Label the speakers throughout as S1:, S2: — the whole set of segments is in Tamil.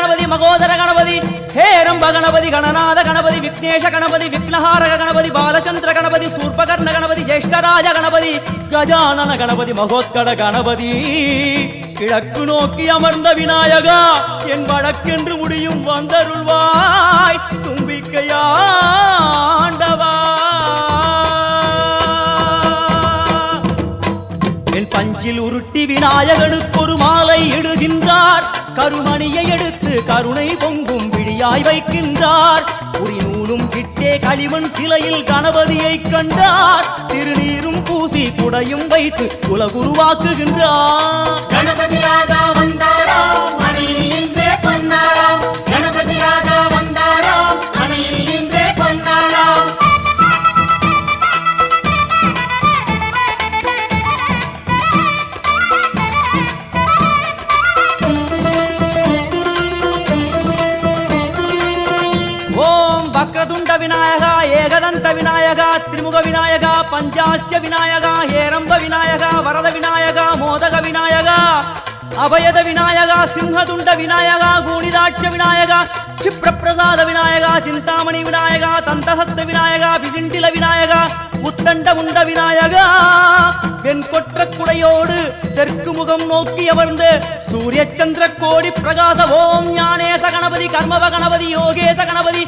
S1: வக்ரதுண்ட கணபதி மகோதர கணபதி ஹேரம்ப கணபதி கணநாத கணபதி விக்னேஷ கணபதி விக்னஹாரக கணபதி பாலச்சந்திர கணபதி சூர்பகர்ண கணபதி ஜேஷ்டராஜ கணபதி கஜானன கணபதி மகோத்கட கணபதி. கிழக்கு நோக்கி அமர்ந்த விநாயகா என் வழக்கென்று முடியும் வந்தருள்வாய் தும்பிக்கையாண்டவா. என் பஞ்சில் உருட்டி விநாயகனுக்கு ஒரு மாலை இடுகின்றார். கருமணியை எடுத்து கருணை பொங்கும் விழியாய் வைக்கின்றார். புரிநூலும் கிட்டே களிமண் சிலையில் கணபதியை கண்டார். திருநீரும் பூசி குடையும் வைத்து குலகுருவாக்குகின்றார்.
S2: கணபதி ராஜா
S1: வக்ரதுண்ட விநாயகா ஏகதந்த விநாயகா திரிமுக விநாயகா பஞ்சாசிய விநாயகா ஏரம்ப விநாயகா வரத விநாயகா மோதக விநாயகா அபயத விநாயகா சிம்ஹதுண்ட விநாயகா கூணிதாட்ச விநாயகா க்ஷிப்ரப்பிரசாத விநாயகா சிந்தாமணி விநாயகா தந்தஹஸ்த விநாயகா பிசிண்டில விநாயகா உத்தண்ட உண்ட விநாயகா. வெண்கொற்ற குடையோடு தெற்கு முகம் நோக்கி அமர்ந்து சூரிய சந்திர கோடி பிரகாச ஓம் ஞானேச கணபதி கர்மவ கணபதி யோகேச கணபதி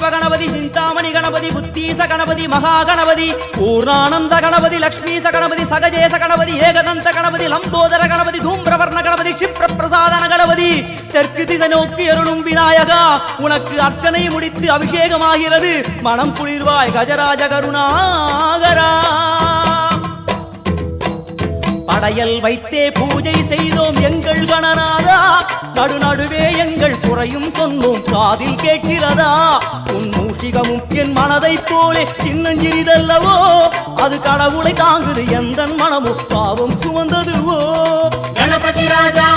S1: சித்தி கணபதி சிந்தாமணி கணபதி புத்தீச கணபதி மகா கணபதி பூர்ணானந்த கணபதி லக்ஷ்மீச கணபதி சகஜேச கணபதி ஏகதந்த கணபதி லம்போதர கணபதி தூம்பிரவர்ண கணபதி க்ஷிப்ர பிரசாதன கணபதி. தெற்கு திசை நோக்கி அருளும் விநாயகா உனக்கு அர்ச்சனை முடித்து அபிஷேகமாகிறது. மனம் குளிர்வாய் கஜராஜ கருணாகரா. படையல் வைத்தே பூஜை செய்தோம் எங்கள் கணநாதா. நடு நடுவே எங்கள் குறையும் சொன்னோம். காதில் கேட்கிறதா? உன் மூஷிகமும் என் மனதை போலே சின்னஞ்சிறிதல்லவோ? அது கடவுளை தாங்குது எந்த மனமும். பாவம் சுமந்ததுவோ?
S2: கணபதி ராஜா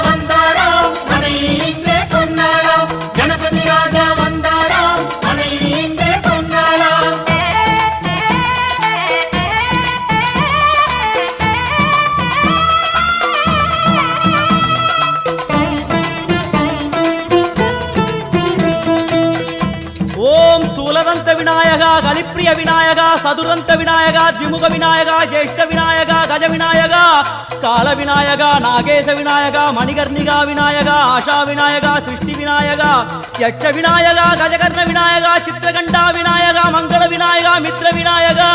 S1: விநாயகா கலிப்பிரிய விநாயகா சதுரந்த விநாயகா திமுக விநாயகா ஜேஷ்ட விநாயகா கஜ விநாயகா கால விநாயகா நாகேச விநாயகா மணிகர்ணிகா விநாயகா ஆஷா விநாயகா சிருஷ்டி விநாயகா யட்ச விநாயகா கஜகர்ண விநாயகா சித்திரகண்டா விநாயகா மங்கள விநாயகா மித்ர விநாயகா.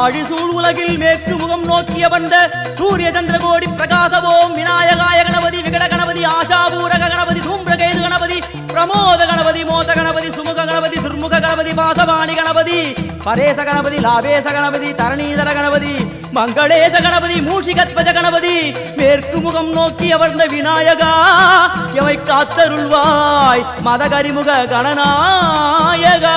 S1: ஆழிசூழ் உலகில் மேற்கு முகம் நோக்கிய வந்த சூரிய சந்திரகோடி பிரகாச விநாயகாய கணபதி விகட கணபதி ஆஷாபூரக கணபதி தூம்பிரகேது கணபதி பிரமோத கணபதி மோத கணபதி சுமக கணபதி துர்முக கணபதி பாசவாணி கணபதி பரேச கணபதி லாபேச கணபதி தரணீதர கணபதி மங்களேச கணபதி மூஷிகத்வஜ கணபதி மேற்கு முகம் நோக்கி அமர்ந்த விநாயகா எவை காத்தருள்வாய் மதகரிமுக கணநாயகா.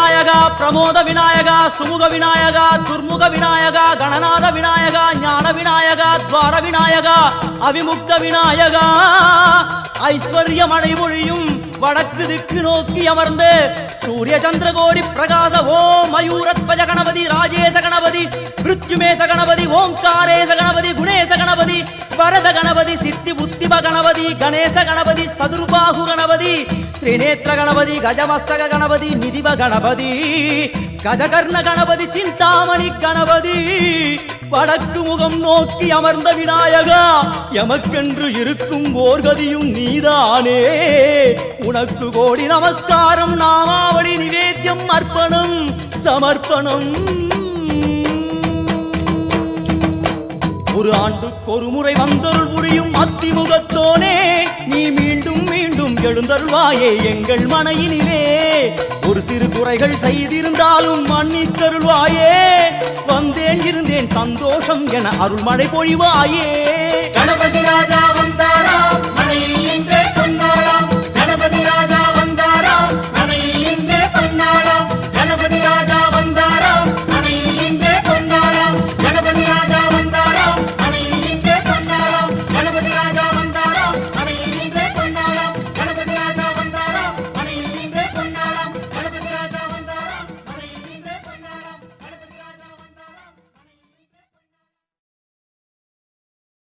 S1: விநாயகா பிரமோத விநாயகா சுமுக விநாயகா துர்முக விநாயகா கணநாத விநாயகா ஞான விநாயகா துவார விநாயகா அவிமுக்த விநாயகா. ஐஸ்வர்யம் அடைமொழியும் வடக்கு திக்கு நோக்கி அமர்ந்து சூரிய சந்திரகோடி பிரகாச ஓம் மயூரத்வஜ கணபதி ராஜேச கணபதி மிருத்யுமேச கணபதி ஓங்காரேச கணபதி குணேச கணபதி வரத கணபதி சித்தி புத்திப கணபதி கணேச கணபதி சதுர்பாகு கணபதி திரிநேத்திர கணபதி கஜமஸ்தக கணபதி நிதிப கணபதி கஜகர்ண கணபதி சிந்தாமணி கணபதி. வடக்கு முகம் நோக்கி அமர்ந்த விநாயகா எமக்கென்று இருக்கும் ஓர்கதியும் நீதானே. உனக்கு கோடி நமஸ்காரம் நாமாவளி நிவேத்தியம் அர்ப்பணம் சமர்ப்பணம். ஒரு ஆண்டுக்கு ஒரு முறை வந்தருள் புரியும் அத்திமுகத்தோனே நீ மீண்டும் மீண்டும் எழுந்தருள்வாயே எங்கள் மனையினிலே. ஒரு சிறு குறைகள் செய்திருந்தாலும் மன்னித்தருள்வாயே. வந்தேன் இருந்தேன் சந்தோஷம் என அருள்மழை பொழிவாயே.
S2: கணபதி ராஜா வந்தாராம்